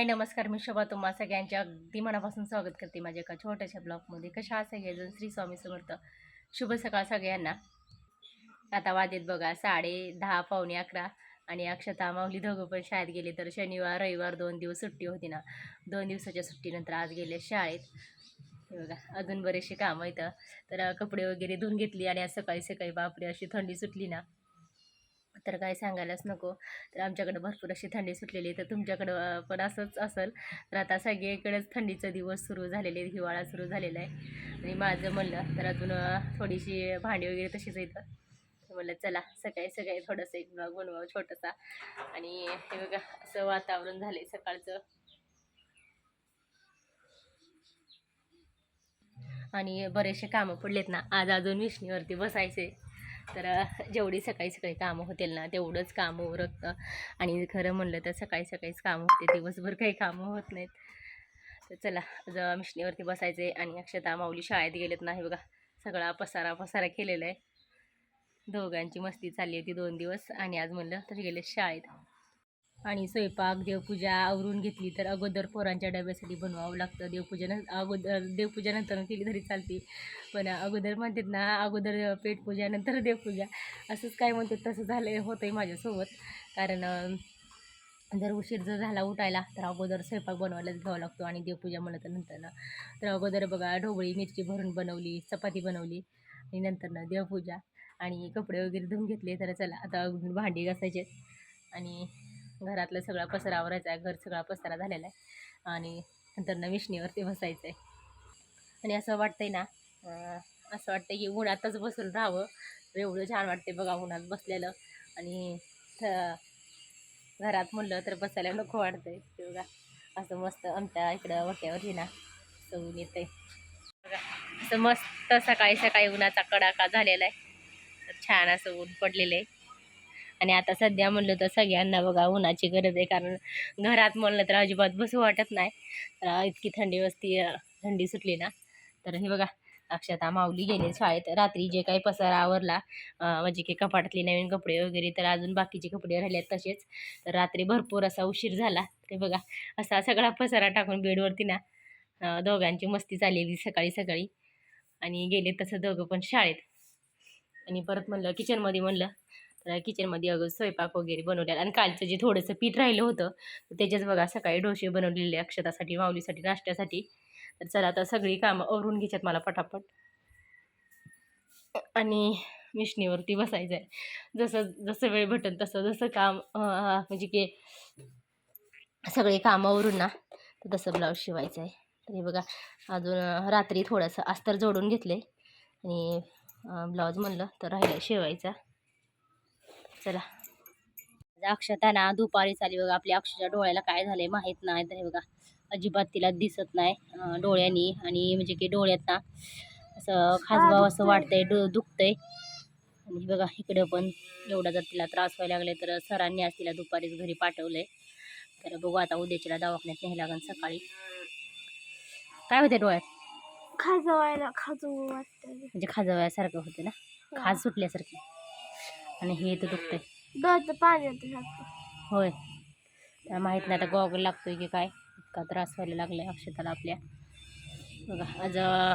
हाय नमस्कार मी शोभा तुम्हा सगळ्यांच्या अगदी मनापासून स्वागत करते माझ्या एका छोट्याशा ब्लॉगमध्ये. कशा आहात सगळेजण श्री स्वामी समर्थ. शुभ सकाळ सगळ्यांना. आता वादेत बघा साडे दहा पावणे अकरा आणि अक्षता माऊली दोघं पण शाळेत गेले तर शनिवार रविवार दोन दिवस सुट्टी होती ना. दोन दिवसाच्या सुट्टीनंतर आज गेले शाळेत. बघा अजून बरेचसे कामं इथं. तर कपडे वगैरे धुवून घेतली आणि आज सकाळी सकाळी बापरे अशी थंडी सुटली ना. तर काय सांगायलाच नको. तर आमच्याकडं भरपूर अशी थंडी सुटलेली तर तुमच्याकडं पण असंच असेल. तर आता सगळीकडेच थंडीचा दिवस सुरू झालेले आहेत, हिवाळा सुरू झालेला आहे. आणि माझं म्हणलं तर अजून थोडीशी भांडी वगैरे तशीच येतं म्हणलं चला सकाळी सकाळी थोडंसं एक ब्लॉग बनवावं छोटासा. आणि हे बघा असं वातावरण झालंय सकाळचं. आणि बरेचसे कामं पडलेत ना आज अजून विष्णीवरती बसायचे तर जेवढी सकाळी सकाळी कामं होतील ना तेवढंच कामं उरकतं. आणि खरं म्हणलं तर सकाळी सकाळीच कामं होते. दिवसभर काही कामं होत नाहीत. तर चला ज मिशनीवरती बसायचे आणि अक्षता माऊली शाळेत गेलेत नाही बघा सगळा पसारा पसारा केलेला आहे. दोघांची मस्ती चालली होती दोन दिवस आणि आज म्हणलं तर गेले शाळेत. आणि स्वयंपाक देवपूजा आवरून घेतली तर अगोदर पोरांच्या डब्यासाठी बनवावं लागतं. देवपूजन अगोदर देवपूजानंतर केली तरी चालते. पण अगोदर म्हणतात ना अगोदर पेटपूजा नंतर देवपूजा. असंच काय म्हणतात तसं झालं होतं आहे माझ्यासोबत. कारण जर उशीर जर झाला उठायला तर अगोदर स्वयंपाक बनवायलाच घ्यावा लागतो आणि देवपूजा म्हणलं तर नंतर ना. तर अगोदर बघा ढोबळी मिरची भरून बनवली चपाती बनवली आणि नंतर ना देवपूजा. आणि कपडे वगैरे धुवून घेतले तर चला आता भांडी घासायचे आणि घरातलं सगळा पसरा आवरायचा आहे घर सगळा पसरा झालेला आहे. आणि नंतर ना विष्णीवरती बसायचं आहे आणि असं वाटतंय ना असं वाटतं की उन्हातच बसून राहावं. एवढं छान वाटते बघा उन्हात बसलेलं. आणि थ- घरात म्हणलं तर बसायला नको वाटतंय. ते बघा असं मस्त आमच्या इकडं वट्यावरती ना सवून येते बघा असं मस्त सकाळी सकाळी उन्हाचा कडाका झालेला आहे. छान असं ऊन पडलेलं आहे. आणि आता सध्या म्हणलं तर सगळ्यांना बघा उन्हाची गरज आहे. कारण घरात म्हणलं तर अजिबात बसू वाटत नाही. तर इतकी थंडी वस्ती थंडी सुटली ना. तर हे बघा अक्षता माऊली गेले शाळेत. रात्री जे काही पसारा आवरला म्हणजे की कपाटातले नवीन कपडे वगैरे तर अजून बाकीचे कपडे राहिले आहेत तसेच. तर रात्री भरपूर असा उशीर झाला. ते बघा असा सगळा पसारा टाकून बेडवरती ना दोघांची मस्ती चाललेली सकाळी सकाळी. आणि गेले तसं दोघं पण शाळेत. आणि परत म्हणलं किचनमध्ये म्हणलं तर किचनमध्ये अगं स्वयंपाक वगैरे बनवलेला आणि कालचं जे थोडंसं पीठ राहिलं होतं त्याच्याच बघा सकाळी डोसे बनवलेले अक्षतासाठी माऊलीसाठी नाश्त्यासाठी. तर चला आता सगळी कामं आवरून घ्यायच्यात मला पटापट. आणि मिशनीवरती बसायचं आहे जसं जसं वेळ भेटेल तसं जसं काम म्हणजे की सगळे कामं अवरून ना तर तसं ब्लाऊज शिवायचं आहे तर हे बघा अजून रात्री थोडंसं अस्तर जोडून घेतले आणि ब्लाऊज म्हणलं तर राहिलं शिवायचा. चला. अक्षता ना दुपारी चाली बघा. आपल्या अक्षच्या डोळ्याला काय झालंय माहीत नाही तर हे बघा. अजिबात तिला दिसत नाही डोळ्यांनी. आणि म्हणजे की डोळ्यात ना असं खासबाव असं वाटतंय डो दुखतंय. आणि हे बघा इकडं पण एवढा जर तिला त्रास व्हायला लागले तर सरांनी आज तिला दुपारीच घरी पाठवलंय. तर बघू आता उद्याच्याला दवाखान्यात न्यायला लागेल सकाळी. काय होते डोळ्यात? खाजवायला खाजवू वाटतं म्हणजे खाजवयासारखं होते ना? खाज सुटल्यासारखी. आणि हे तर दुखतंय. डोळ्याचं पाणी येतं सारखं. होय. त्या माहीत नाही आता गॉगल लागतोय की काय. इतका त्रास व्हायला लागलाय अक्षताला आपल्या. बघा आज अं,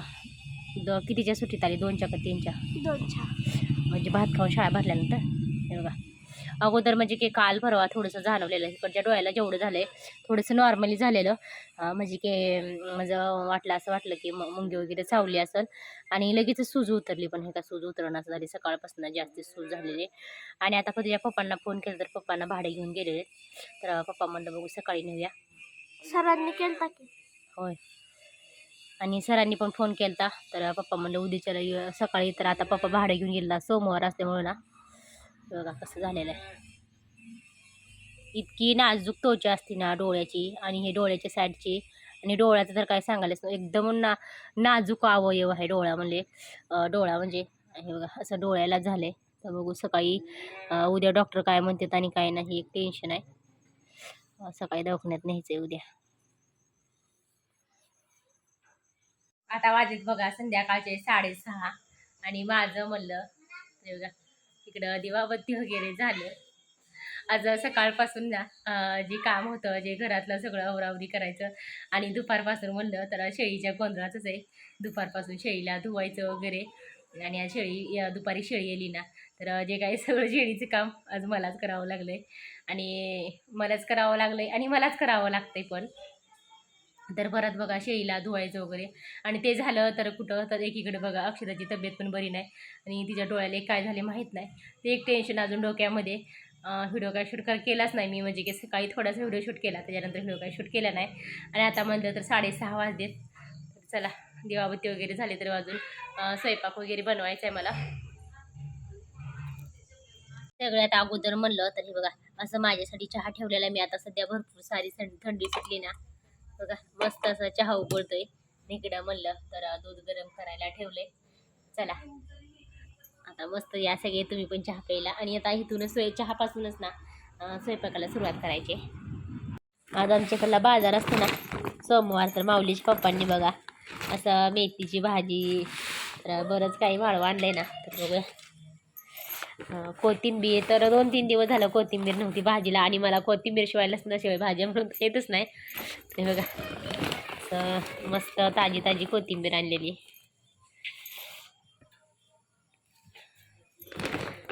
द कितीच्या सुट्टीत आली? दोनच्या का तीनच्या? दोन चहा म्हणजे भात खाऊन शाळा भरल्यानंतर? हे बघा. अगोदर म्हणजे की काल परवा थोडंसं जाणवलेलं इकडच्या डोळ्याला जेवढं झालं आहे थोडंसं नॉर्मली झालेलं. म्हणजे की माझं वाटलं असं वाटलं की मुंगी वगैरे चावली असेल. आणि लगेच सूज उतरली पण हे का सूज उतरणं असं झाली. सकाळपासून जास्त सूज झालेली. आणि आता कधी पप्पांना फोन केला तर पप्पांना भाडे घेऊन गेलेले तर पप्पा म्हणलं बघू सकाळी नेऊया. सरांनी केलता की? होय. आणि सरांनी पण फोन केला तर पप्पा म्हणलं उद्याच्याला ये- सकाळी तर आता पप्पा भाडं घेऊन गेला सोमवार असल्यामुळे ना. बघा कसं झालेलं आहे. इतकी नाजूक त्वचा असते ना डोळ्याची आणि हे डोळ्याच्या साईडची. आणि डोळ्याचं तर काय सांगायलाच नाही. एकदम ना नाजूक अवयव आहे डोळा म्हणजे. डोळा म्हणजे हे बघा असं डोळ्याला झालं आहे तर बघू सकाळी उद्या डॉक्टर काय म्हणतात आणि काय नाही एक टेन्शन आहे. सकाळी दवाखान्यात न्यायचं आहे उद्या. आता वाजेत बघा संध्याकाळचे साडेसहा. आणि माझं म्हणलं बघा इकडं दिवाबत्ती वगैरे झालं. आज सकाळपासून ना जे काम होतं जे घरातलं सगळं आवरावरी करायचं आणि दुपारपासून म्हणलं तर शेळीच्या गोंधळातच आहे. दुपारपासून शेळीला धुवायचं वगैरे आणि आज शेळी दुपारी शेळी येली ना तर जे काही सगळं शेळीचं काम आज मलाच करावं लागलं आहे आणि मलाच करावं लागलं आहे आणि मलाच करावं लागतं आहे पण. तर परत बघा शेळीला धुवायचं वगैरे. आणि ते झालं तर कुठं तर एकीकडे बघा अक्षताची तब्येत पण बरी नाही. आणि तिच्या डोळ्याला एक काय झाले माहीत नाही. ते एक टेन्शन अजून डोक्यामध्ये. व्हिडिओ काय शूट कर केलाच नाही मी. म्हणजे की सकाळी थोडासा व्हिडिओ शूट केला त्याच्यानंतर व्हिडिओ काय शूट केला नाही. आणि आता म्हणलं तर साडेसहा वाजलेत. तर चला दिवाबत्ती वगैरे झाले तर अजून स्वयंपाक वगैरे बनवायचा आहे मला सगळ्यात अगोदर म्हणलं तर हे बघा असं माझ्यासाठी चहा ठेवलेला आहे. मी आता सध्या भरपूर सारी थंड थंडी सुटली ना. बघा मस्त असा चहा उकळतोय. निकडा म्हणलं तर दूध गरम करायला ठेवलंय. चला. आता मस्त या सगळे तुम्ही पण चहा प्यायला. आणि आता इथूनच स्वय चहापासूनच ना स्वयंपाकाला सुरुवात करायची. आज आमच्याकडला बाजार असतो ना सोमवार तर माऊलीच्या पप्पांनी बघा असं मेथीची भाजी तर बरंच काही वाळवं आणलंय ना. तर बघूया. कोथिंबीर. तर दोन तीन दिवस झालं कोथिंबीर नव्हती भाजीला आणि मला कोथिंबीर शिवाय लसणाशिवाय भाज्या म्हणून येतच नाही. ते बघा. तर मस्त ताजी ताजी कोथिंबीर आणलेली.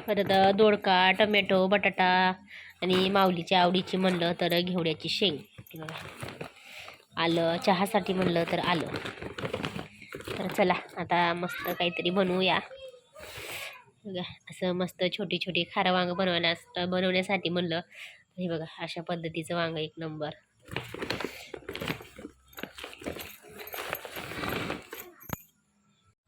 परत दोडका टोमॅटो बटाटा आणि माऊलीच्या आवडीची म्हणलं तर घेवड्याची शेंग. बघा. आलं. चहासाठी म्हणलं तर आलं. तर चला आता मस्त काहीतरी बनवूया. बघा असं मस्त छोटी छोटी खारं वांग बनवण्यास बनवण्यासाठी म्हणलं. हे बघा अशा पद्धतीचं वांग एक नंबर.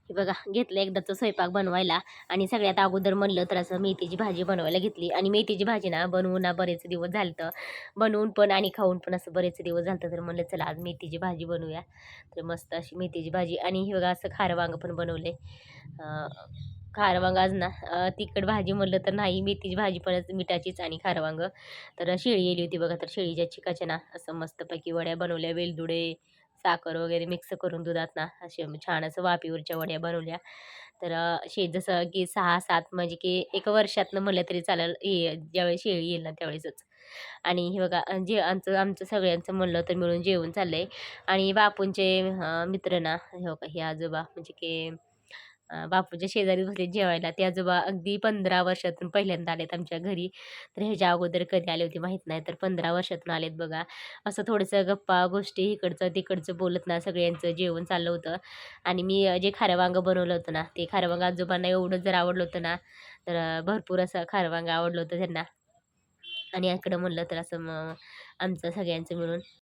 हे बघा घेतलं एकदाचं स्वयंपाक बनवायला आणि सगळ्यात अगोदर म्हणलं तर असं मेथीची भाजी बनवायला घेतली. आणि मेथीची भाजी ना बनवून ना बरेच दिवस झालं तर बनवून पण आणि खाऊन पण असं बरेच दिवस झालं तर म्हणलं चला आज मेथीची भाजी बनवूया. तर मस्त अशी मेथीची भाजी आणि हे बघा असं खारं वांग पण बनवले आहे वांग आज ना तिखट भाजी म्हणलं तर नाही मेथीची भाजी पण मिठाचीच आणि खारवांग. तर शेळी येली होती बघा तर शेळीच्या चिकाच्या ना असं मस्तपैकी वड्या बनवल्या वेलदुडे साखर वगैरे मिक्स करून दुधात ना असे छान असं वापीवरच्या वड्या बनवल्या. तर शे जसं की सहा सात म्हणजे की एक वर्षातनं म्हणलं तरी चालेल हे ज्यावेळी शेळी येईल ना त्यावेळेसच. आणि हे बघा जे आमचं आमचं सगळ्यांचं म्हणलं तर मिळून जेवण चाललं आहे आणि बापूंचे मित्र ना हे बघा हे आजोबा म्हणजे की बापूच्या शेजारी बसले जेवायला. ते आजोबा अगदी पंधरा वर्षातून पहिल्यांदा आलेत आमच्या घरी. तर ह्याच्या अगोदर कधी आले होते माहीत नाही तर पंधरा वर्षातून आलेत बघा. असं थोडंसं गप्पा गोष्टी इकडचं तिकडचं बोलत ना सगळ्यांचं जेवण चाललं होतं. आणि मी जे खारं वांगं बनवलं होतं ना ते खारं वांगं आजोबांना एवढं जर आवडलं होतं ना तर भरपूर असं खारं वांगं आवडलं होतं त्यांना. आणि इकडं म्हणलं तर असं मग आमचं सगळ्यांचं मिळून.